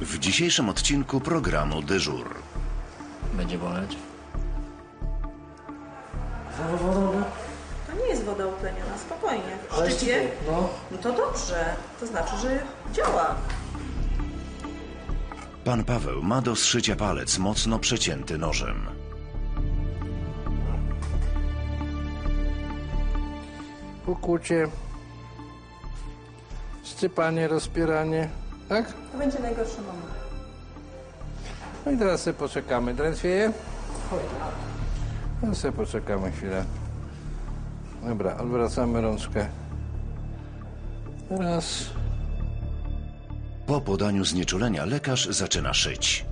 W dzisiejszym odcinku programu Dyżur. Będzie boleć? To nie jest woda utleniona, spokojnie. W Ale szczycie, no. no to dobrze. To znaczy, że działa. Pan Paweł ma do zszycia palec mocno przecięty nożem. Pokłucie, szczypanie, rozpieranie, tak? To będzie najgorszy moment. No i teraz sobie poczekamy. Drętwieje? Teraz sobie poczekamy chwilę. Dobra, odwracamy rączkę. Raz. Po podaniu znieczulenia lekarz zaczyna szyć.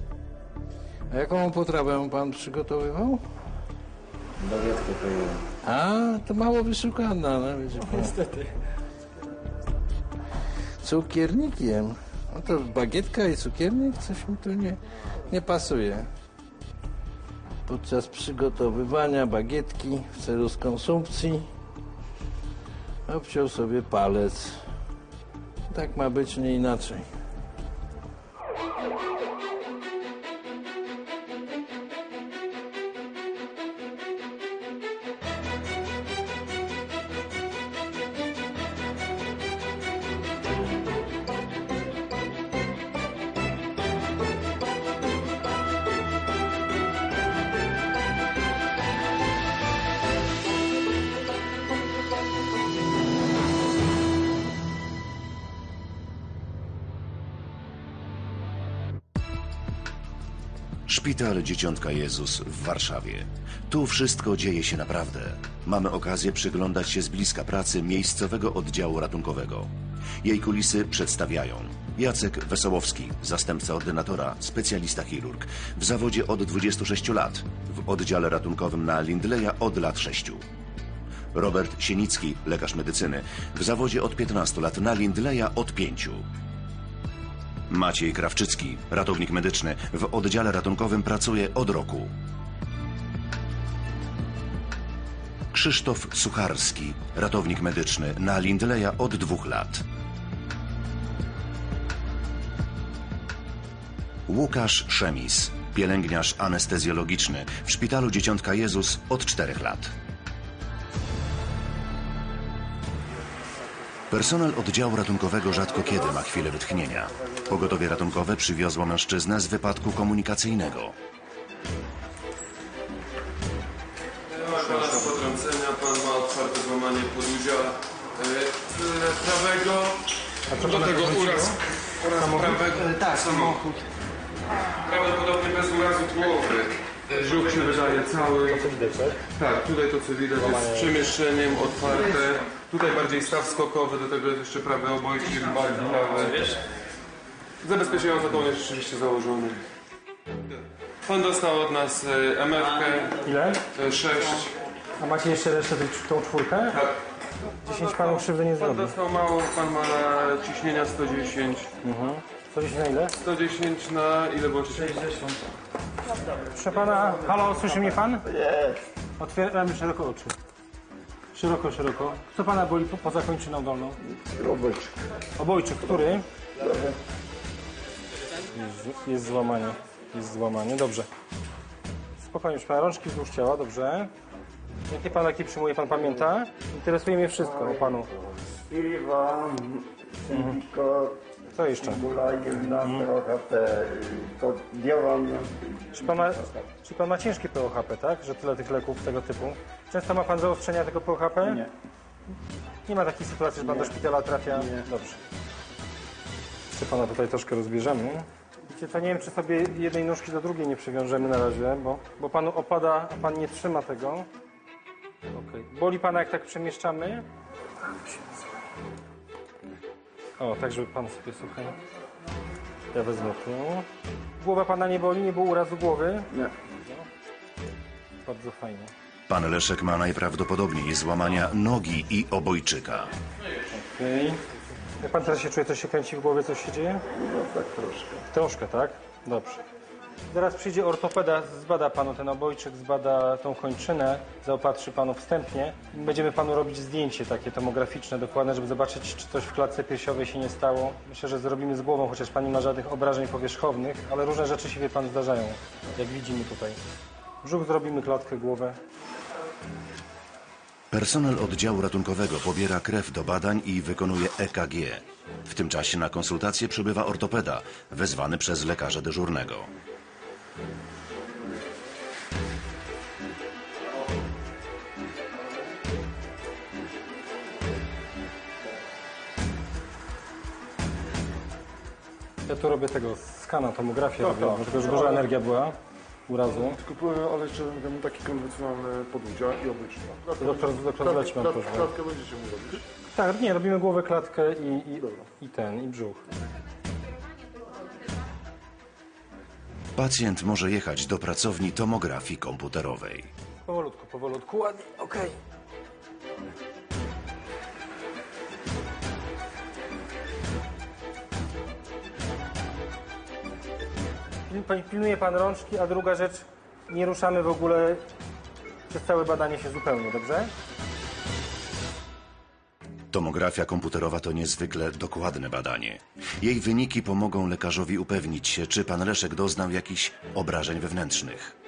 A jaką potrawę pan przygotowywał? Bagietkę pojąłem. A, to mało wyszukana, no wiecie. Niestety. Cukiernikiem. To bagietka i cukiernik, coś mi tu nie, nie pasuje. Podczas przygotowywania bagietki w celu skonsumpcji obciął sobie palec. Tak ma być, nie inaczej. Szpital Dzieciątka Jezus w Warszawie. Tu wszystko dzieje się naprawdę. Mamy okazję przyglądać się z bliska pracy miejscowego oddziału ratunkowego. Jej kulisy przedstawiają Jacek Wesołowski, zastępca ordynatora, specjalista chirurg. W zawodzie od 26 lat. W oddziale ratunkowym na Lindleya od lat 6. Robert Sienicki, lekarz medycyny. W zawodzie od 15 lat na Lindleya od 5. Maciej Krawczycki, ratownik medyczny, w oddziale ratunkowym pracuje od roku. Krzysztof Sucharski, ratownik medyczny, na Lindleya od dwóch lat. Łukasz Szemis, pielęgniarz anestezjologiczny w szpitalu Dzieciątka Jezus od czterech lat. Personel oddziału ratunkowego rzadko kiedy ma chwilę wytchnienia. Pogotowie ratunkowe przywiozło mężczyznę z wypadku komunikacyjnego. Ma pana potrącenia, pan ma otwarte złamanie podłudzia e, prawego. Do tego uraz, uraz prawego. Tak, samochód. Prawdopodobnie bez urazu głowy. Brzuch się wydaje cały. Co widać, tak? Tak, tutaj to co widać jest z przemieszczeniem otwarte. Tutaj bardziej staw skokowy, do tego jest jeszcze prawe obojki, bardziej prawe. Zabezpieczający kołnierz rzeczywiście założony. Pan dostał od nas e, MF-kę Ile? 6. A macie jeszcze resztę tej- tą czwórkę? Tak. 10 panu krzywdy nie Pan zrobi. dostał mało, pan ma na ciśnienia 110. Co dziś na ile? 110 na ile było ciśnienie? Proszę pana, halo, słyszy mnie pan? Otwieramy szeroko oczy. Szeroko, szeroko. Co pana boli po, poza kończyną dolną? Obojczyk. Obojczyk, który? Jest, jest złamanie. Jest złamanie, dobrze. Spokojnie, proszę pana, rączki wzdłuż ciała, dobrze. Jakie pan leki przyjmuje, pan pamięta? Interesuje mnie wszystko o panu. Tylko Co jeszcze? bulajem na trochę te, to działam. Czy pan, ma, czy pan ma ciężkie POHP, tak? Że tyle tych leków tego typu? Często ma pan zaostrzenia tego POHP? Nie. Nie ma takiej sytuacji, że pan do szpitala trafia? Nie. Dobrze. Jeszcze pana tutaj troszkę rozbierzemy. Wiecie co, nie wiem, czy sobie jednej nóżki do drugiej nie przywiążemy na razie, bo, bo panu opada, a pan nie trzyma tego. Okej. Boli pana, jak tak przemieszczamy? O, tak, żeby pan sobie, słuchaj. Ja wezmę tu. Głowa pana nie boli? Nie było urazu głowy? Nie. Bardzo fajnie. Pan Leszek ma najprawdopodobniej złamania nogi i obojczyka. Okej. Jak pan teraz się czuje, coś się kręci w głowie, coś się dzieje? No tak troszkę. Troszkę, tak? Dobrze. Zaraz przyjdzie ortopeda, zbada panu ten obojczyk, zbada tą kończynę, zaopatrzy panu wstępnie. Będziemy panu robić zdjęcie takie tomograficzne dokładne, żeby zobaczyć, czy coś w klatce piersiowej się nie stało. Myślę, że zrobimy z głową, chociaż pani nie ma żadnych obrażeń powierzchownych, ale różne rzeczy się wie pan zdarzają, jak widzimy tutaj. Brzuch zrobimy, klatkę, głowę. Personel oddziału ratunkowego pobiera krew do badań i wykonuje EKG. W tym czasie na konsultację przybywa ortopeda, wezwany przez lekarza dyżurnego. Ja tu robię tego skana, tomografię robię, dlatego że duża energia była urazu. Kupuję, ale jeszcze tam taki konwencjonalny podłudzia i obyczna. To doktor, doktor zleci mam prośbę. Klatkę będziecie mu robić? Tak, nie, robimy głowę, klatkę i, i, i ten, i brzuch. Pacjent może jechać do pracowni tomografii komputerowej. Powolutku, powolutku, ładnie, okej. Pil- Pilnuje pan rączki, a druga rzecz, nie ruszamy w ogóle przez całe badanie się zupełnie, dobrze? Tomografia komputerowa to niezwykle dokładne badanie. Jej wyniki pomogą lekarzowi upewnić się, czy pan Leszek doznał jakichś obrażeń wewnętrznych.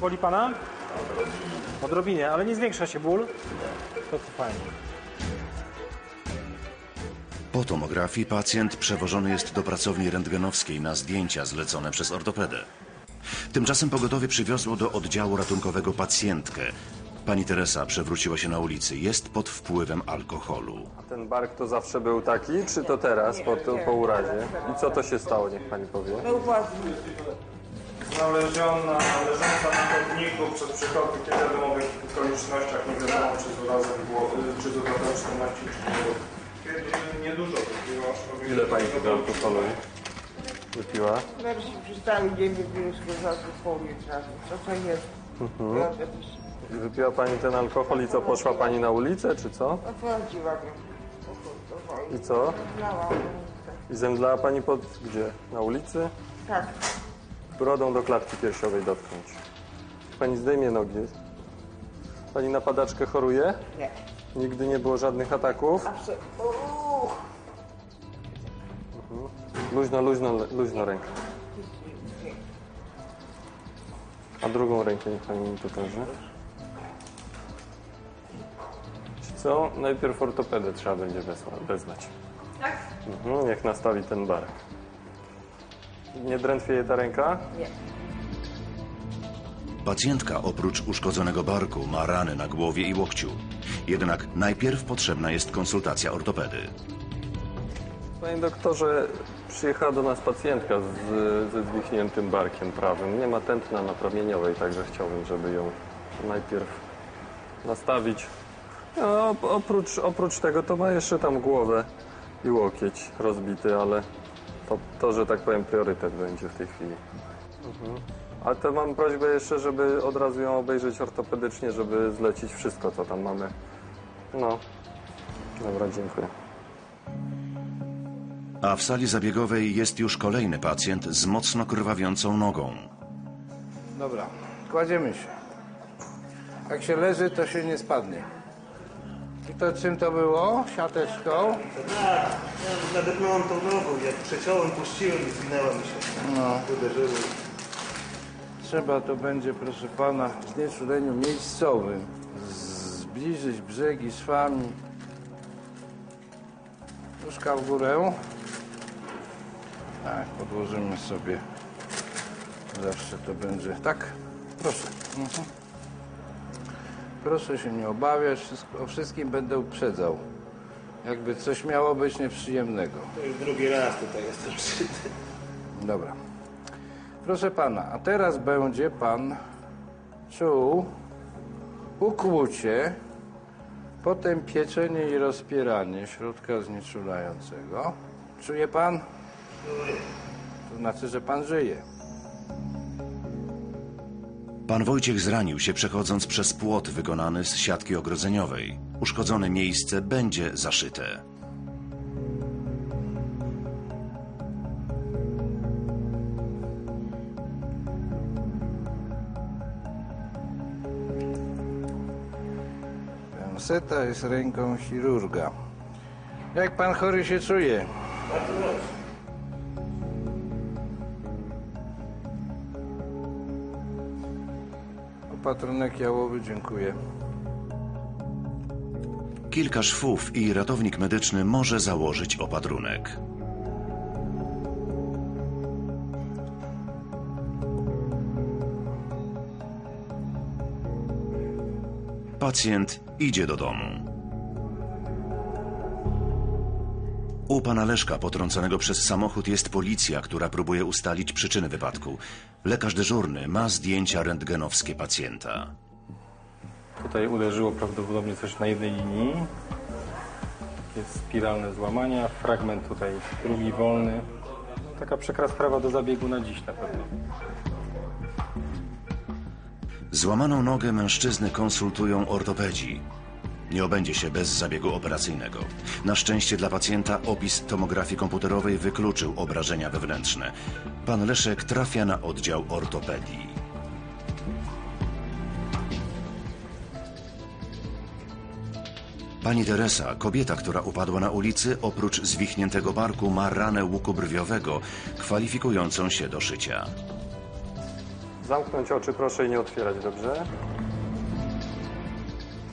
Boli pana? Odrobinie, ale nie zwiększa się ból. To co fajnie. Po tomografii pacjent przewożony jest do pracowni rentgenowskiej na zdjęcia zlecone przez ortopedę. Tymczasem pogotowie przywiozło do oddziału ratunkowego pacjentkę. Pani Teresa przewróciła się na ulicy. Jest pod wpływem alkoholu. Ten bark to zawsze był taki, czy to teraz, po, po urazie? I co to się stało, niech pani powie? Znaleziona, leżąca na chodniku przed przychodni w niewiadomych okolicznościach, nie wiadomo czy z urazem głowy, czy z urazem czynności, czy nie. Niedużo wypiła. Ile pani tego alkoholu wypiła? Zaraz się przystały, nie wypiły z alkoholu razu. Co to jest? Ja I Wypiła pani ten alkohol i co, poszła pani na ulicę, czy co? Otworzyła go. I co? I zemdlała pani pod gdzie? Na ulicy? Tak. Brodą do klatki piersiowej dotknąć. Pani zdejmie nogi. Pani na padaczkę choruje? Nie. Nigdy nie było żadnych ataków? Absolutnie. Uuu. Luźno, luźno, luźno rękę. A drugą rękę niech pani mi pokaże. Co? Najpierw ortopedę trzeba będzie wezwać. Tak? Mhm, niech nastawi ten bark. Nie drętwieje ta ręka? Pacjentka oprócz uszkodzonego barku ma rany na głowie i łokciu. Jednak najpierw potrzebna jest konsultacja ortopedy. Panie doktorze, przyjechała do nas pacjentka z, ze zwichniętym barkiem prawym. Nie ma tętna napromieniowej, także chciałbym, żeby ją najpierw nastawić. No, op- oprócz, oprócz tego to ma jeszcze tam głowę i łokieć rozbity, ale to, to że tak powiem, priorytet będzie w tej chwili. Mhm. Ale to mam prośbę jeszcze, żeby od razu ją obejrzeć ortopedycznie, żeby zlecić wszystko, co tam mamy. No, dobra, dziękuję. A w sali zabiegowej jest już kolejny pacjent z mocno krwawiącą nogą. Dobra, kładziemy się. Jak się leży, to się nie spadnie. I to czym to było? Siateczką? Tak, ja nadepnąłem tą nogą, jak przeciąłem, puściłem i zwinęła mi się. No. Uderzyły. Trzeba to będzie, proszę pana, w znieczuleniu miejscowym zbliżyć brzegi szwami. Nóżka w górę. Tak, podłożymy sobie. Zawsze to będzie. Tak, proszę. Mhm. Proszę się nie obawiać, wszystko, o wszystkim będę uprzedzał. Jakby coś miało być nieprzyjemnego. To już drugi raz tutaj jestem szyty. Dobra. Proszę pana, a teraz będzie pan czuł ukłucie, potem pieczenie i rozpieranie środka znieczulającego. Czuje pan? To znaczy, że pan żyje. Pan Wojciech zranił się przechodząc przez płot wykonany z siatki ogrodzeniowej. Uszkodzone miejsce będzie zaszyte. Penseta jest ręką chirurga. Jak pan chory się czuje? Opatrunek jałowy, dziękuję. Kilka szwów i ratownik medyczny może założyć opatrunek. Pacjent idzie do domu. U pana Leszka, potrąconego przez samochód, jest policja, która próbuje ustalić przyczyny wypadku. Lekarz dyżurny ma zdjęcia rentgenowskie pacjenta. Tutaj uderzyło prawdopodobnie coś na jednej linii. Jest spiralne złamania, fragment tutaj drugi wolny. Taka przykra sprawa do zabiegu na dziś na pewno. Złamaną nogę mężczyzny konsultują ortopedzi. Nie obędzie się bez zabiegu operacyjnego. Na szczęście dla pacjenta opis tomografii komputerowej wykluczył obrażenia wewnętrzne. Pan Leszek trafia na oddział ortopedii. Pani Teresa, kobieta, która upadła na ulicy, oprócz zwichniętego barku ma ranę łuku brwiowego, kwalifikującą się do szycia. Zamknąć oczy proszę i nie otwierać, dobrze?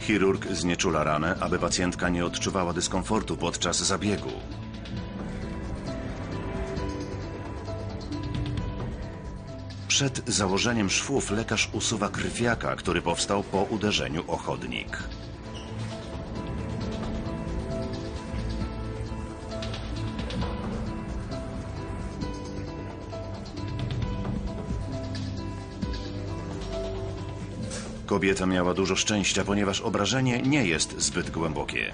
Chirurg znieczula ranę, aby pacjentka nie odczuwała dyskomfortu podczas zabiegu. Przed założeniem szwów lekarz usuwa krwiaka, który powstał po uderzeniu o chodnik. Kobieta miała dużo szczęścia, ponieważ obrażenie nie jest zbyt głębokie.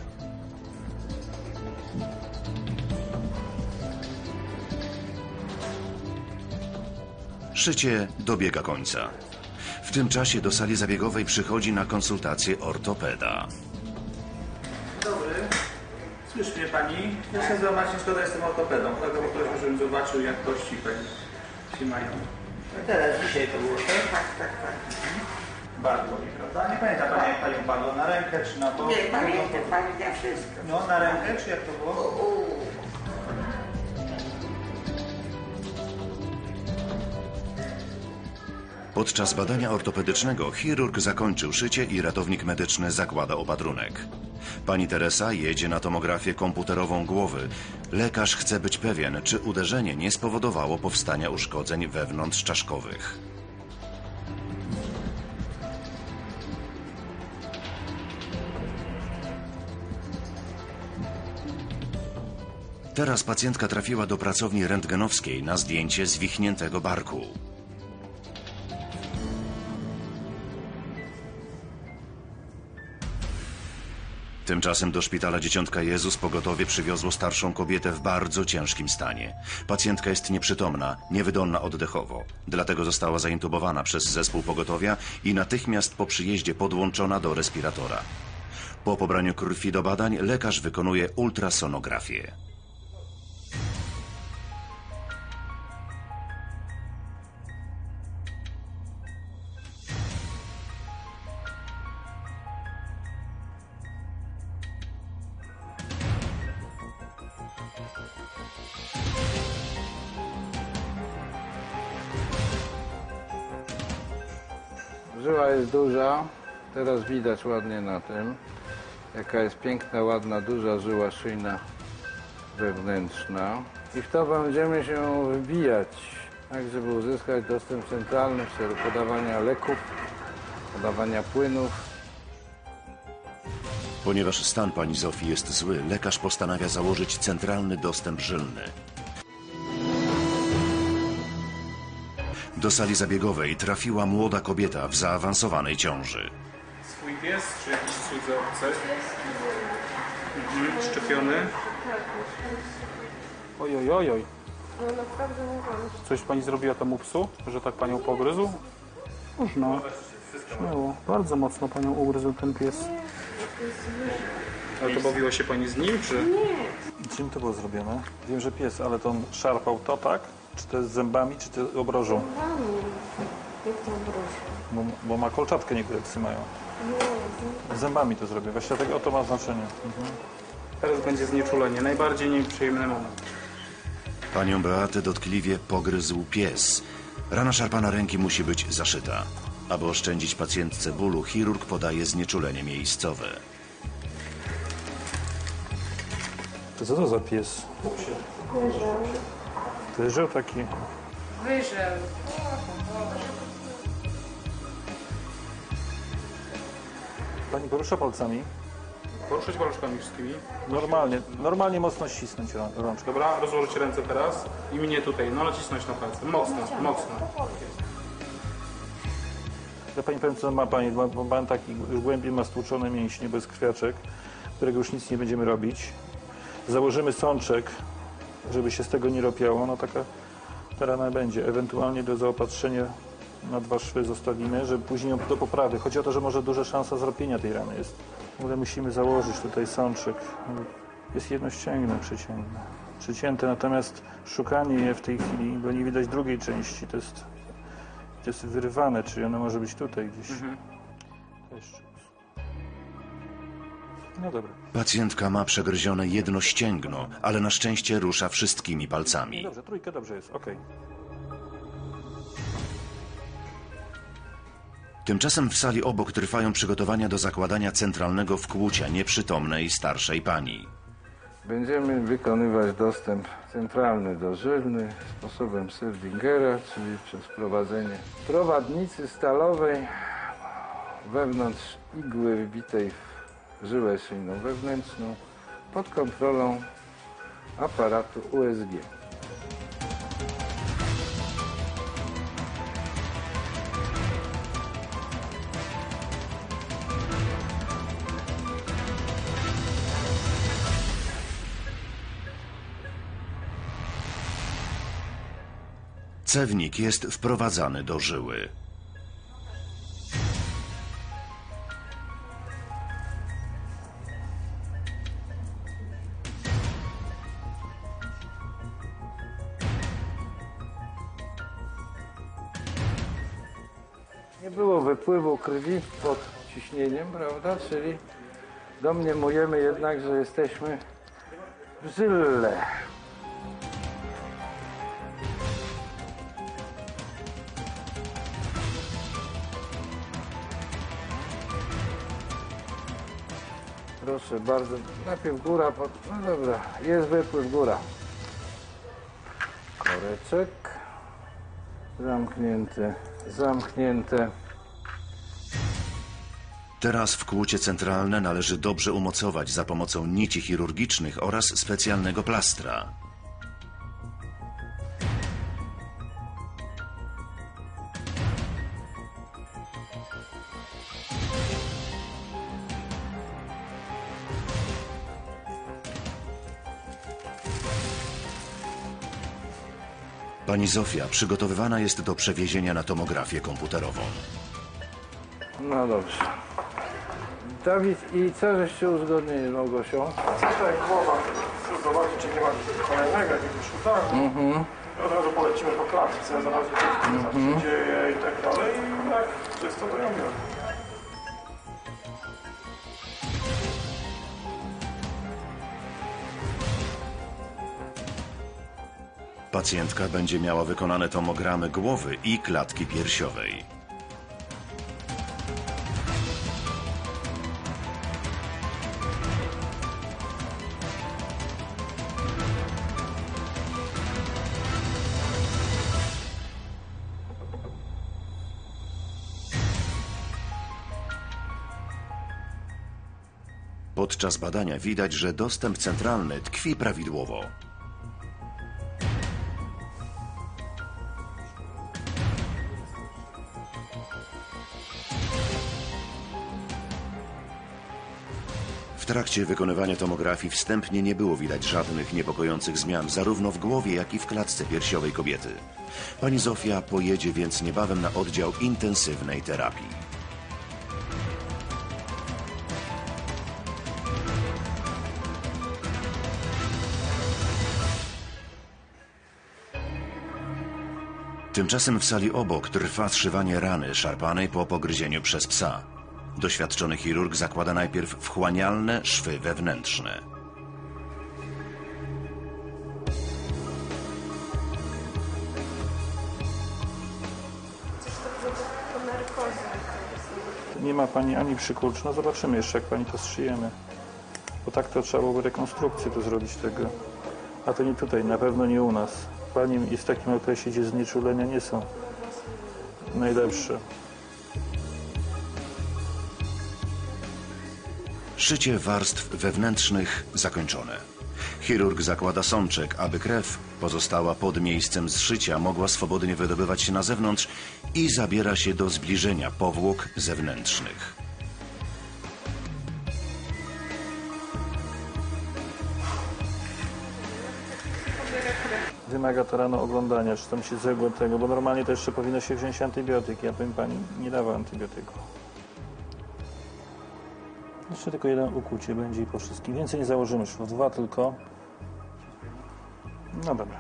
Szycie dobiega końca. W tym czasie do sali zabiegowej przychodzi na konsultację ortopeda. Dobry. Słyszy mnie pani? Ja się nazywam Marcin Szkoda, jestem ortopedą. Dlatego poprosił, żebym zobaczył, jak kości pani się mają. Teraz dzisiaj to było, tak? Tak, tak, tak. Bardzo mi, prawda? Nie pamięta pani, jak pani upadła na rękę, czy na bok? Nie, pamiętam, pamiętam wszystko. No, na rękę, czy jak to było? Podczas badania ortopedycznego chirurg zakończył szycie i ratownik medyczny zakłada opatrunek. Pani Teresa jedzie na tomografię komputerową głowy. Lekarz chce być pewien, czy uderzenie nie spowodowało powstania uszkodzeń wewnątrz Teraz pacjentka trafiła do pracowni rentgenowskiej na zdjęcie zwichniętego barku. Tymczasem do szpitala Dzieciątka Jezus pogotowie przywiozło starszą kobietę w bardzo ciężkim stanie. Pacjentka jest nieprzytomna, niewydolna oddechowo. Dlatego została zaintubowana przez zespół pogotowia i natychmiast po przyjeździe podłączona do respiratora. Po pobraniu krwi do badań lekarz wykonuje ultrasonografię. Teraz widać ładnie na tym, jaka jest piękna, ładna, duża żyła szyjna wewnętrzna. I w to będziemy się wybijać, tak żeby uzyskać dostęp centralny w celu podawania leków, podawania płynów. Ponieważ stan pani Zofii jest zły, lekarz postanawia założyć centralny dostęp żylny. Do sali zabiegowej trafiła młoda kobieta w zaawansowanej ciąży. Pies, czy jakiś cudzy obcy? Mhm, szczepiony. Oj, oj, oj, oj. No naprawdę mówię. Coś pani zrobiła temu psu, że tak panią pogryzł? Można. Śmiało. Bardzo mocno panią ugryzł ten pies. Ale to bawiło się pani z nim, czy? Czym to było zrobione? Wiem, że pies, ale to on szarpał to, tak? Czy to jest zębami, czy to obrożą? Jak to obroży? Bo, bo ma kolczatkę niektóre psy mają. Zębami to zrobię. Właśnie dlatego to ma znaczenie. Mhm. Teraz będzie znieczulenie. Najbardziej nieprzyjemny moment. Panią Beatę dotkliwie pogryzł pies. Rana szarpana ręki musi być zaszyta. Aby oszczędzić pacjentce bólu, chirurg podaje znieczulenie miejscowe. To co to za pies? Wyżeł taki. Wyżeł. Pani porusza palcami. Poruszyć paluszkami wszystkimi. Normalnie, normalnie mocno ścisnąć rą- rączkę. Dobra, rozłożyć ręce teraz i mnie tutaj, no nacisnąć na palce. Mocno, mocno. Ja pani powiem, co ma pani, bo bo pan taki już głębiej ma stłuczone mięśnie bez krwiaczek, którego już nic nie będziemy robić. Założymy sączek, żeby się z tego nie ropiało, no taka ta rana będzie. Ewentualnie do zaopatrzenia na dwa szwy zostawimy, żeby później ją do poprawy. Chodzi o to, że może duża szansa zrobienia tej rany jest. Ale musimy założyć tutaj sączek. Jest jedno ścięgno przecięte. Przecięte, natomiast szukanie je w tej chwili, bo nie widać drugiej części, to jest to jest wyrywane, czyli ono może być tutaj gdzieś. To jeszcze jest. No dobra. Pacjentka ma przegryzione jedno ścięgno, ale na szczęście rusza wszystkimi palcami. Dobrze, trójka dobrze jest, okej. Tymczasem w sali obok trwają przygotowania do zakładania centralnego wkłucia nieprzytomnej starszej pani. Będziemy wykonywać dostęp centralny do żylny sposobem Serdingera, czyli przez wprowadzenie prowadnicy stalowej wewnątrz igły wbitej w żyłę szyjną wewnętrzną pod kontrolą aparatu USG. Cewnik jest wprowadzany do żyły. Nie było wypływu krwi pod ciśnieniem, prawda? Czyli domniemujemy jednak, że jesteśmy w żyle. Proszę bardzo, najpierw góra, pod... no dobra, jest wypływ góra. Koreczek, zamknięte, zamknięte. Teraz wkłucie centralne należy dobrze umocować za pomocą nici chirurgicznych oraz specjalnego plastra. Pani Zofia przygotowywana jest do przewiezienia na tomografię komputerową. No dobrze. Dawid, i co żeście uzgodnili z Małgosią? Tutaj głowa, chcę zobaczyć, czy nie ma kolejnego jakiegoś utargu. Mhm. Od razu polecimy po klatce, zobaczyć, co się dzieje i tak dalej. I jak czysto to ją biorę. Pacjentka będzie miała wykonane tomogramy głowy i klatki piersiowej. Podczas badania widać, że dostęp centralny tkwi prawidłowo. Trakcie wykonywania tomografii wstępnie nie było widać żadnych niepokojących zmian zarówno w głowie, jak i w klatce piersiowej kobiety. Pani Zofia pojedzie więc niebawem na oddział intensywnej terapii. Tymczasem w sali obok trwa zszywanie rany szarpanej po pogryzieniu przez psa. Doświadczony chirurg zakłada najpierw wchłanialne szwy wewnętrzne. Nie ma pani ani przykurcz. No zobaczymy jeszcze, jak pani to zszyjemy. Bo tak to trzeba byłoby rekonstrukcję tu zrobić tego. A to nie tutaj, na pewno nie u nas. Pani jest w takim okresie, gdzie znieczulenia nie są najlepsze. Szycie warstw wewnętrznych zakończone. Chirurg zakłada sączek, aby krew pozostała pod miejscem zszycia mogła swobodnie wydobywać się na zewnątrz i zabiera się do zbliżenia powłok zewnętrznych. Wymaga to rano oglądania, czy tam się zegło tego, bo normalnie to jeszcze powinno się wziąć antybiotyk. Ja powiem pani, nie dawał antybiotyku. Jeszcze tylko jeden ukłucie będzie i po wszystkim. Więcej nie założymy szwów, dwa tylko. No dobra,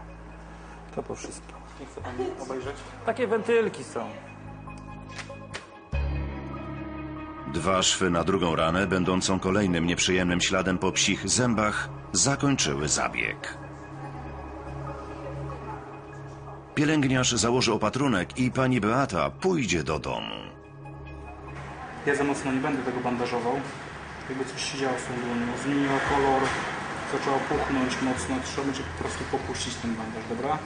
to po wszystkim. Nie chce Pani obejrzeć? Takie wentylki są. Dwa szwy na drugą ranę, będącą kolejnym nieprzyjemnym śladem po psich zębach, zakończyły zabieg. Pielęgniarz założy opatrunek i pani Beata pójdzie do domu. Ja za mocno nie będę tego bandażował. Jakby coś się działo z tą dłonią. Zmieniła kolor, zaczęła puchnąć mocno. Trzeba będzie po prostu popuścić ten bandaż, dobra?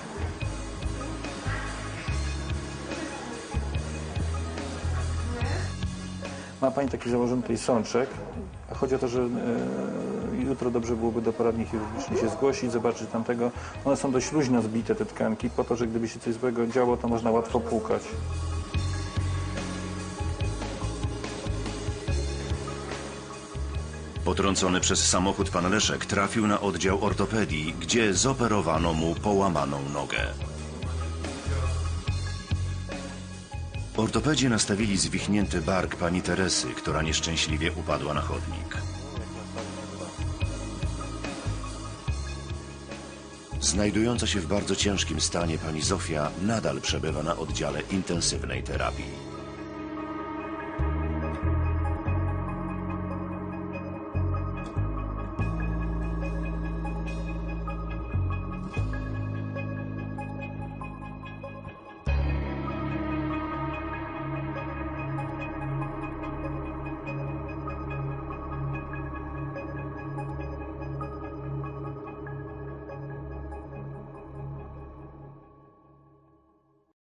Ma Pani taki założony tutaj sączek. A chodzi o to, że e, jutro dobrze byłoby do poradni chirurgicznej się zgłosić, zobaczyć tamtego. One są dość luźno zbite, te tkanki, po to, że gdyby się coś złego działo, to można łatwo płukać. Potrącony przez samochód pan Leszek trafił na oddział ortopedii, gdzie zoperowano mu połamaną nogę. Ortopedzi nastawili zwichnięty bark pani Teresy, która nieszczęśliwie upadła na chodnik. Znajdująca się w bardzo ciężkim stanie pani Zofia nadal przebywa na oddziale intensywnej terapii.